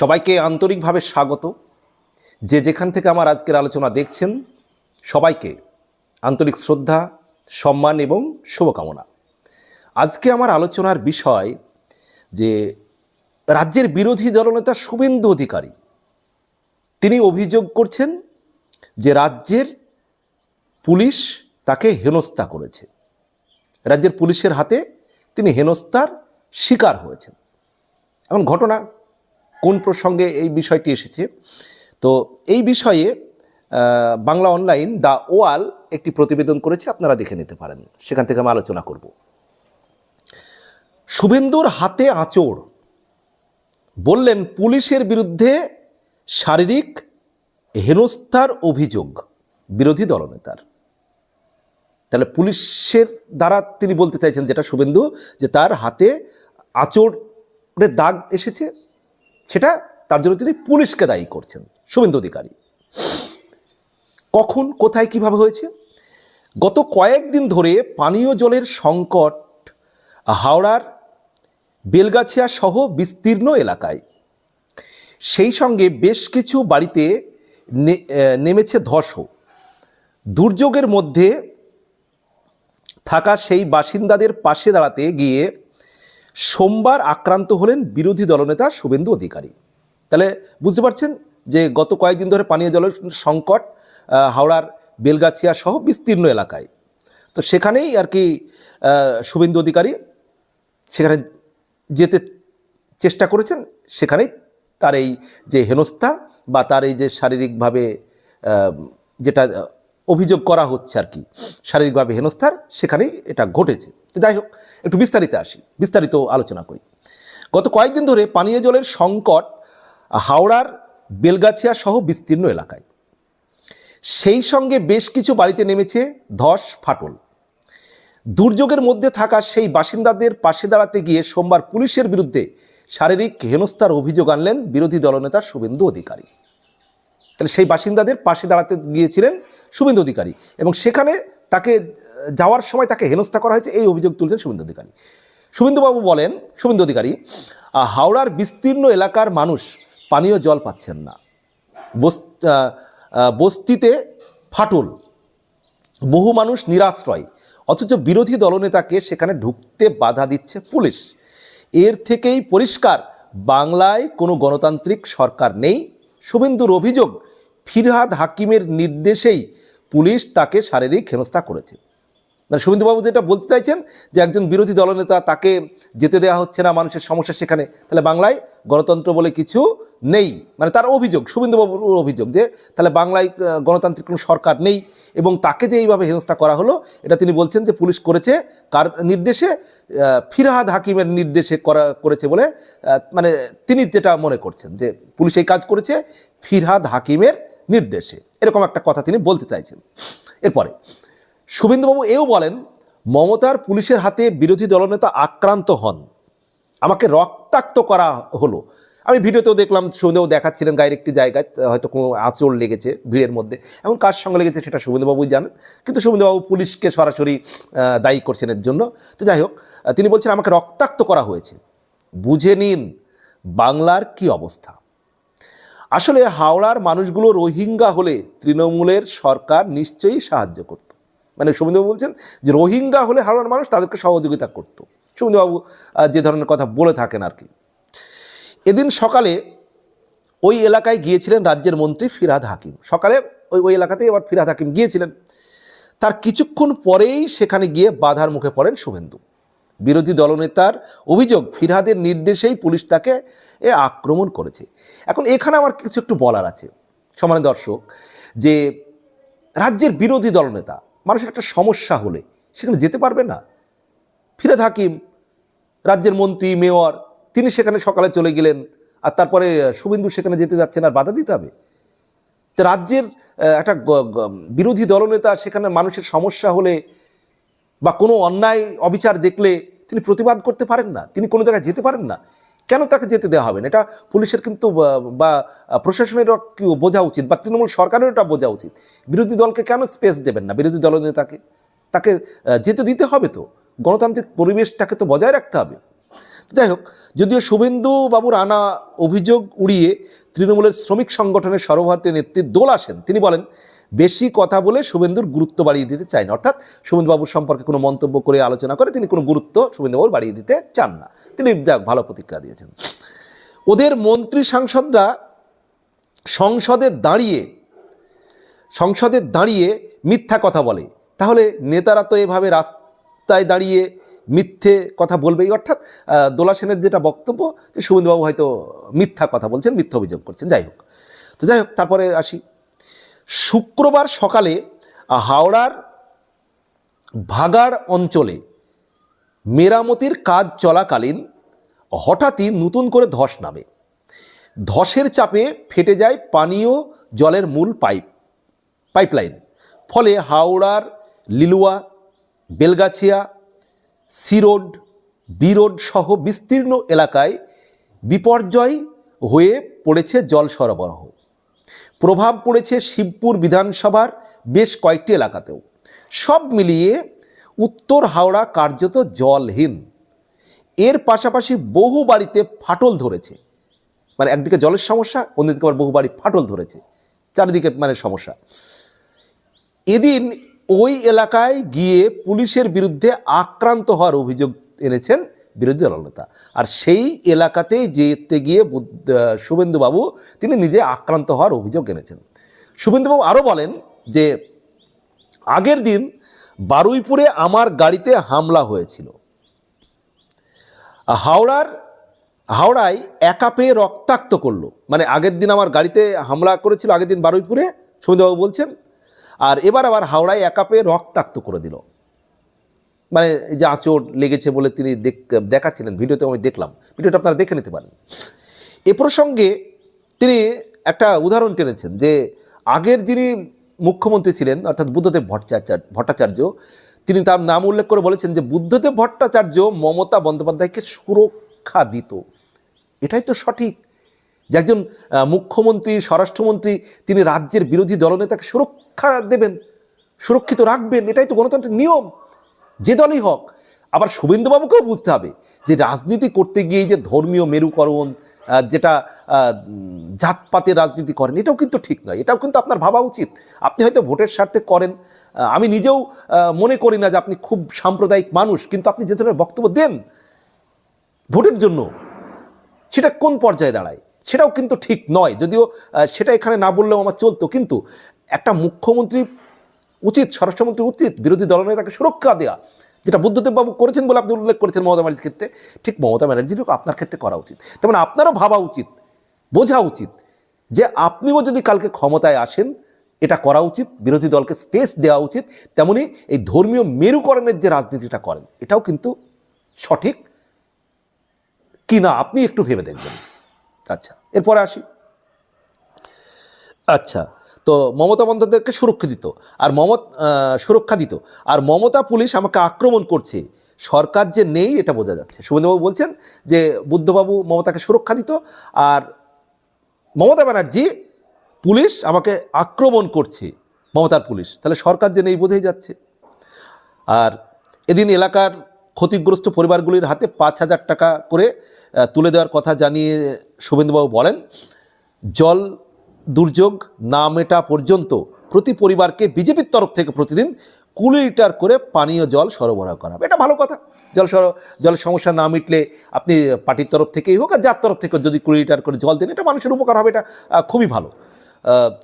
সবাইকে আন্তরিকভাবে স্বাগত। যে যেখান থেকে আমার আজকের আলোচনা দেখছেন, সবাইকে আন্তরিক শ্রদ্ধা, সম্মান এবং শুভকামনা। আজকে আমার আলোচনার বিষয় যে রাজ্যের বিরোধী দলনেতা শুভেন্দু অধিকারী, তিনি অভিযোগ করছেন যে রাজ্যের পুলিশ তাকে হেনস্থা করেছে। রাজ্যের পুলিশের হাতে তিনি হেনস্থার শিকার হয়েছেন। এখন ঘটনা কোন প্রসঙ্গে এই বিষয়টি এসেছে? তো এই বিষয়ে বাংলা অনলাইন দ্য ওয়াল একটি প্রতিবেদন করেছে, আপনারা দেখে নিতে পারেন। সেখান থেকে আমি আলোচনা করব। শুভেন্দুর হাতে আঁচড়। বললেন, পুলিশের বিরুদ্ধে শারীরিক হেনস্থার অভিযোগ। বিরোধী দলনেতার। তাহলে পুলিশের দ্বারা তিনি বলতে চাইছেন যেটা শুভেন্দু, যে তার হাতে আঁচড়ের দাগ এসেছে? সেটা তার জন্য তিনি পুলিশকে দায়ী করছেন, শুভেন্দু অধিকারী। কখন, কোথায়, কীভাবে হয়েছে? গত কয়েকদিন ধরে পানীয় জলের সংকট হাওড়ার বেলগাছিয়া সহ বিস্তীর্ণ এলাকায়। সেই সঙ্গে বেশ কিছু বাড়িতে নেমেছে ধসও দুর্যোগের মধ্যে থাকা সেই বাসিন্দাদের পাশে দাঁড়াতে গিয়ে সোমবার আক্রান্ত হলেন বিরোধী দলনেতা শুভেন্দু অধিকারী। তাহলে বুঝতে পারছেন যে গত কয়েকদিন ধরে পানীয় জলের সংকট হাওড়ার বেলগাছিয়া সহ বিস্তীর্ণ এলাকায়। তো সেখানেই আর কি শুভেন্দু অধিকারী সেখানে যেতে চেষ্টা করেছেন, সেখানেই তার এই যে হেনস্থা বা তার এই যে শারীরিকভাবে যেটা অভিযোগ করা হচ্ছে আর কি। শারীরিকভাবে হেনস্থার, সেখানেই এটা ঘটেছে। যাই হোক, একটু বিস্তারিত আসি, বিস্তারিত আলোচনা করি। গত কয়েকদিন ধরে পানীয় জলের সংকট হাওড়ার বেলগাছিয়া সহ বিস্তীর্ণ এলাকায়। সেই সঙ্গে বেশ কিছু বাড়িতে নেমেছে ধস ফাটল। দুর্যোগের মধ্যে থাকা সেই বাসিন্দাদের পাশে দাঁড়াতে গিয়ে সোমবার পুলিশের বিরুদ্ধে শারীরিক হেনস্থার অভিযোগ আনলেন বিরোধী দলনেতা শুভেন্দু অধিকারী। তাহলে সেই বাসিন্দাদের পাশে দাঁড়াতে গিয়েছিলেন শুভেন্দু অধিকারী এবং সেখানে তাকে যাওয়ার সময় তাকে হেনস্থা করা হয়েছে, এই অভিযোগ তুলছেন শুভেন্দু অধিকারী। শুভেন্দুবাবু বলেন, শুভেন্দু অধিকারী হাওড়ার বিস্তীর্ণ এলাকার মানুষ পানীয় জল পাচ্ছেন না। বস্তিতে ফাটল। বহু মানুষ নিরাশ্রয়, অথচ বিরোধী দলনেতাকে সেখানে ঢুকতে বাধা দিচ্ছে পুলিশ। এর থেকেই পরিষ্কার, বাংলায় কোনো গণতান্ত্রিক সরকার নেই শুভেন্দুর অভিযোগ ফিরহাদ হাকিমের নির্দেশেই পুলিশ তাকে শারীরিক হেনস্থা করেছে। মানে শুভেন্দুবাবু যেটা বলতে চাইছেন যে একজন বিরোধী দলনেতা তাকে যেতে দেওয়া হচ্ছে না, মানুষের সমস্যা সেখানে। তাহলে বাংলায় গণতন্ত্র বলে কিছু নেই। মানে তার অভিযোগ শুভেন্দুবাবুর অভিযোগ যে তাহলে বাংলায় গণতান্ত্রিক কোনো সরকার নেই এবং তাকে যে এইভাবে হেনস্থা করা হলো, এটা তিনি বলছেন যে পুলিশ করেছে কার নির্দেশে ফিরহাদ হাকিমের নির্দেশে করা, করেছে বলে মানে তিনি যেটা মনে করছেন যে পুলিশ এই কাজ করেছে ফিরহাদ হাকিমের নির্দেশে। এরকম একটা কথা তিনি বলতে চাইছেন। এরপরে শুভেন্দুবাবু এও বলেন, মমতার পুলিশের হাতে বিরোধী দলনেতা আক্রান্ত হন। আমাকে রক্তাক্ত করা হলো। আমি ভিডিওতেও দেখলাম, শুভেন্দুবাবু দেখাচ্ছিলেন গায়ের একটি জায়গায়, হয়তো কোনো আঁচড় লেগেছে ভিড়ের মধ্যে, এবং কার সঙ্গে লেগেছে সেটা শুভেন্দুবাবুই জানেন। কিন্তু শুভেন্দুবাবু পুলিশকে সরাসরি দায়ী করছেন এর জন্য। তো যাই হোক, তিনি বলছেন, আমাকে রক্তাক্ত করা হয়েছে। বুঝে নিন বাংলার কি অবস্থা। আসলে হাওড়ার মানুষগুলো রোহিঙ্গা হলে তৃণমূলের সরকার নিশ্চয়ই সাহায্য করত। মানে শুভেন্দুবাবু বলছেন যে রোহিঙ্গা হলে হাওড়ার মানুষ তাদেরকে সহযোগিতা করতো। শুভেন্দুবাবু আহ, যে ধরনের কথা বলে থাকেন আর কি। এদিন সকালে ওই এলাকায় গিয়েছিলেন রাজ্যের মন্ত্রী ফিরহাদ হাকিম। সকালে ওই ওই এলাকাতেই আবার ফিরহাদ হাকিম গিয়েছিলেন। তার কিছুক্ষণ পরেই সেখানে গিয়ে বাধার মুখে পড়েন শুভেন্দু। বিরোধী দলনেতার অভিযোগ ফিরহাদের নির্দেশেই পুলিশ তাকে এ আক্রমণ করেছে। এখন এখানে আমার কিছু একটু বলার আছে। সমানে দর্শক যে রাজ্যের বিরোধী দলনেতা মানুষের একটা সমস্যা হলে সেখানে যেতে পারবে না। ফিরহাদ হাকিম, রাজ্যের মন্ত্রী, মেয়র, তিনি সেখানে সকালে চলে গেলেন আর তারপরে শুভেন্দু সেখানে যেতে যাচ্ছেন আর বাধা দিতে হবে। তো রাজ্যের একটা বিরোধী দলনেতা সেখানে মানুষের সমস্যা হলে বা কোনো অন্যায় অবিচার দেখলে তিনি প্রতিবাদ করতে পারেন না, তিনি কোনো জায়গায় যেতে পারেন না। কেন তাকে যেতে দেওয়া হবে না? এটা পুলিশের কিন্তু, বা- প্রশাসনেরও বোঝা উচিত, বা তৃণমূল সরকারেরও এটা বোঝা উচিত। বিরোধী দলকে কেন স্পেস দেবেন না? বিরোধী দলনেতাকে? তাকে যেতে দিতে হবে তো? গণতান্ত্রিক পরিবেশটাকে তো বজায় রাখতে হবে। যাই হোক, যদিও শুভেন্দু বাবুর আনা অভিযোগ উড়িয়ে তৃণমূলের শ্রমিক সংগঠনের সর্বভারতীয় নেত্রী দোল আসেন তিনি বলেন, বেশি কথা বলে শুভেন্দুর গুরুত্ব বাড়িয়ে দিতে চায় না। অর্থাৎ শুভেন্দুবাবুর সম্পর্কে কোনো মন্তব্য করে আলোচনা করে তিনি কোনো গুরুত্ব শুভেন্দুবাবুর বাড়িয়ে দিতে চান না। তিনি যাক ভালো প্রতিক্রিয়া দিয়েছেন। ওদের মন্ত্রী সাংসদরা সংসদে দাঁড়িয়ে সংসদে দাঁড়িয়ে মিথ্যা কথা বলে। তাহলে নেতারা তো এভাবে রাস্তায় দাঁড়িয়ে মিথ্যে কথা বলবেই অর্থাৎ দোলা সেনের যেটা বক্তব্য, যে শুভেন্দুবাবু হয়তো মিথ্যা কথা বলছেন, মিথ্যা অভিযোগ করছেন। যাই হোক। তো যাই হোক, তারপরে আসি। শুক্রবার সকালে হাওড়ার ভাগাড় অঞ্চলে মেরামতির কাজ চলাকালীন হঠাৎই নতুন করে ধস নামে। ধসের চাপে ফেটে যায় পানীয় জলের মূল পাইপ, পাইপলাইন। ফলে হাওড়ার লিলুয়া বেলগাছিয়া, সিরোড, বিরোড সহ বিস্তীর্ণ এলাকায় বিপর্যয় হয়ে পড়েছে জল সরবরাহ। প্রভাব পড়েছে শিবপুর বিধানসভার বেশ কয়েকটি এলাকাতেও। সব মিলিয়ে উত্তর হাওড়া কার্যত জলহীন। এর পাশাপাশি বহু বাড়িতে ফাটল ধরেছে। মানে একদিকে জলের সমস্যা, অন্যদিকে আবার বহু বাড়ি ফাটল ধরেছে। চারিদিকে মানে সমস্যা। এদিন ওই এলাকায় গিয়ে পুলিশের বিরুদ্ধে আক্রান্ত হওয়ার অভিযোগ এনেছেন বিরোধী দলনেতা আর সেই এলাকাতেই যেতে গিয়ে শুভেন্দুবাবু তিনি নিজে আক্রান্ত হওয়ার অভিযোগ এনেছেন। শুভেন্দুবাবু আরও বলেন যে, আগের দিন বারুইপুরে আমার গাড়িতে হামলা হয়েছিল। হাওড়ার, হাওড়ায় একা পেয়ে রক্তাক্ত করল। মানে আগের দিন আমার গাড়িতে হামলা করেছিল, আগের দিন বারুইপুরে? সুমিতবাবু বলছেন আর এবার আবার হাওড়ায় একা পেয়ে রক্তাক্ত করে দিল। মানে যে আঁচড় লেগেছে বলে তিনি দেখ- দেখাচ্ছিলেন, ভিডিওতে আমি দেখলাম। ভিডিওটা আপনারা দেখে নিতে পারেন। এ প্রসঙ্গে তিনি একটা উদাহরণ টেনেছেন যে আগের যিনি মুখ্যমন্ত্রী ছিলেন, অর্থাৎ বুদ্ধদেব ভট্টাচার্য ভট্টাচার্য, তিনি তার নাম উল্লেখ করে বলেছেন যে বুদ্ধদেব ভট্টাচার্য মমতা বন্দ্যোপাধ্যায়কে সুরক্ষা দিত। এটাই তো সঠিক। যে একজন মুখ্যমন্ত্রী, স্বরাষ্ট্রমন্ত্রী, তিনি রাজ্যের বিরোধী দলনেতাকে সুরক্ষা দেবেন, সুরক্ষিত রাখবেন, এটাই তো গণতন্ত্রের নিয়ম। যে দলই হোক, আবার শুভেন্দুবাবুকেও বুঝতে হবে যে রাজনীতি করতে গিয়ে যে ধর্মীয় মেরুকরণ যেটা জাতপাতের রাজনীতি করেন, এটাও কিন্তু ঠিক নয়, এটাও কিন্তু আপনার ভাবা উচিত। আপনি হয়তো ভোটের স্বার্থে করেন আমি নিজেও মনে করি না যে আপনি খুব সাম্প্রদায়িক মানুষ, কিন্তু আপনি যে ধরনের বক্তব্য দেন ভোটের জন্য, সেটা কোন পর্যায়ে দাঁড়ায়, সেটাও কিন্তু ঠিক নয়। যদিও সেটা এখানে না বললেও আমার চলতো, কিন্তু একটা মুখ্যমন্ত্রী উচিত, স্বরাষ্ট্রমন্ত্রী উচিত, বিরোধী দলনেতাকে সুরক্ষা দেওয়া যেটা বুদ্ধদেব বাবু করেছেন বলে আপনি উল্লেখ করেছেন মমতা ব্যানার্জির ক্ষেত্রে, ঠিক মমতা ব্যানার্জিরও আপনার ক্ষেত্রে করা উচিত। তেমন আপনারও ভাবা উচিত, বোঝা উচিত যে আপনিও যদি কালকে ক্ষমতায় আসেন, এটা করা উচিত, বিরোধী দলকে স্পেস দেওয়া উচিত, তেমনি এই ধর্মীয় মেরুকরণের যে রাজনীতিটা করেন, এটাও কিন্তু সঠিক কি না আপনি একটু ভেবে দেখবেন। আচ্ছা এরপরে আসি। আচ্ছা তো মমতা বন্দ্যোপাধ্যায়কে সুরক্ষা দিত আর মমত সুরক্ষা দিত আর মমতা পুলিশ আমাকে আক্রমণ করছে। সরকার যে নেই এটা বোঝা যাচ্ছে। শুভেন্দুবাবু বলছেন যে বুদ্ধবাবু মমতাকে সুরক্ষা দিত আর মমতা ব্যানার্জি পুলিশ আমাকে আক্রমণ করছে, মমতার পুলিশ। তাহলে সরকার যে নেই বোঝাই যাচ্ছে। আর এদিন এলাকার ক্ষতিগ্রস্ত পরিবারগুলির হাতে পাঁচ হাজার টাকা করে তুলে দেওয়ার কথা জানিয়ে শুভেন্দুবাবু বলেন, জল দুর্যোগ না মেটা পর্যন্ত প্রতি পরিবারকে বিজেপির তরফ থেকে প্রতিদিন কুড়ি লিটার করে পানীয় জল সরবরাহ করা হবে। এটা ভালো কথা। জল সর জলের সমস্যা না মিটলে আপনি পার্টির তরফ থেকেই হোক আর যার তরফ থেকে যদি কুড়ি লিটার করে জল দেন, এটা মানুষের উপকার হবে। এটা খুবই ভালো।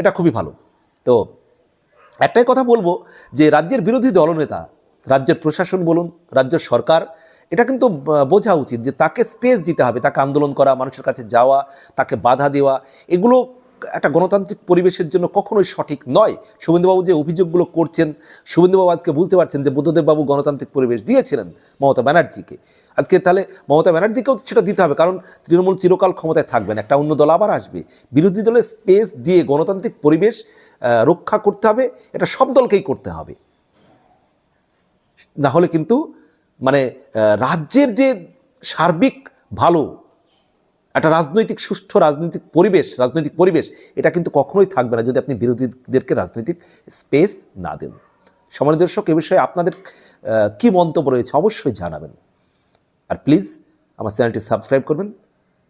এটা খুবই ভালো। তো একটাই কথা বলব যে রাজ্যের বিরোধী দলনেতা, রাজ্যের প্রশাসন বলুন, রাজ্য সরকার, এটা কিন্তু বোঝা উচিত যে তাকে স্পেস দিতে হবে। তাকে আন্দোলন করা, মানুষের কাছে যাওয়া, তাকে বাধা দেওয়া, এগুলো একটা গণতান্ত্রিক পরিবেশের জন্য কখনোই সঠিক নয়। শুভেন্দুবাবু যে অভিযোগগুলো করছেন, শুভেন্দুবাবু আজকে বুঝতে পারছেন যে বুদ্ধদেববাবু গণতান্ত্রিক পরিবেশ দিয়েছিলেন মমতা ব্যানার্জিকে। আজকে তাহলে মমতা ব্যানার্জিকেও সেটা দিতে হবে, কারণ তৃণমূল চিরকাল ক্ষমতায় থাকবেন একটা অন্য দল আবার আসবে। বিরোধী দলের স্পেস দিয়ে গণতান্ত্রিক পরিবেশ রক্ষা করতে হবে, এটা সব দলকেই করতে হবে। না হলে কিন্তু মানে রাজ্যের যে সার্বিক ভালো একটা রাজনৈতিক সুষ্ঠ রাজনৈতিক পরিবেশ রাজনৈতিক পরিবেশ, এটা কিন্তু কখনোই থাকবে না যদি আপনি বিরোধীদেরকে রাজনৈতিক স্পেস না দেন। সমাজ দর্শক, এ বিষয়ে আপনাদের কি মন্তব্য রয়েছে অবশ্যই জানাবেন। আর প্লিজ আমার চ্যানেলটি সাবস্ক্রাইব করবেন।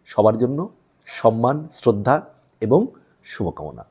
সবার জন্য সম্মান, শ্রদ্ধা এবং শুভকামনা।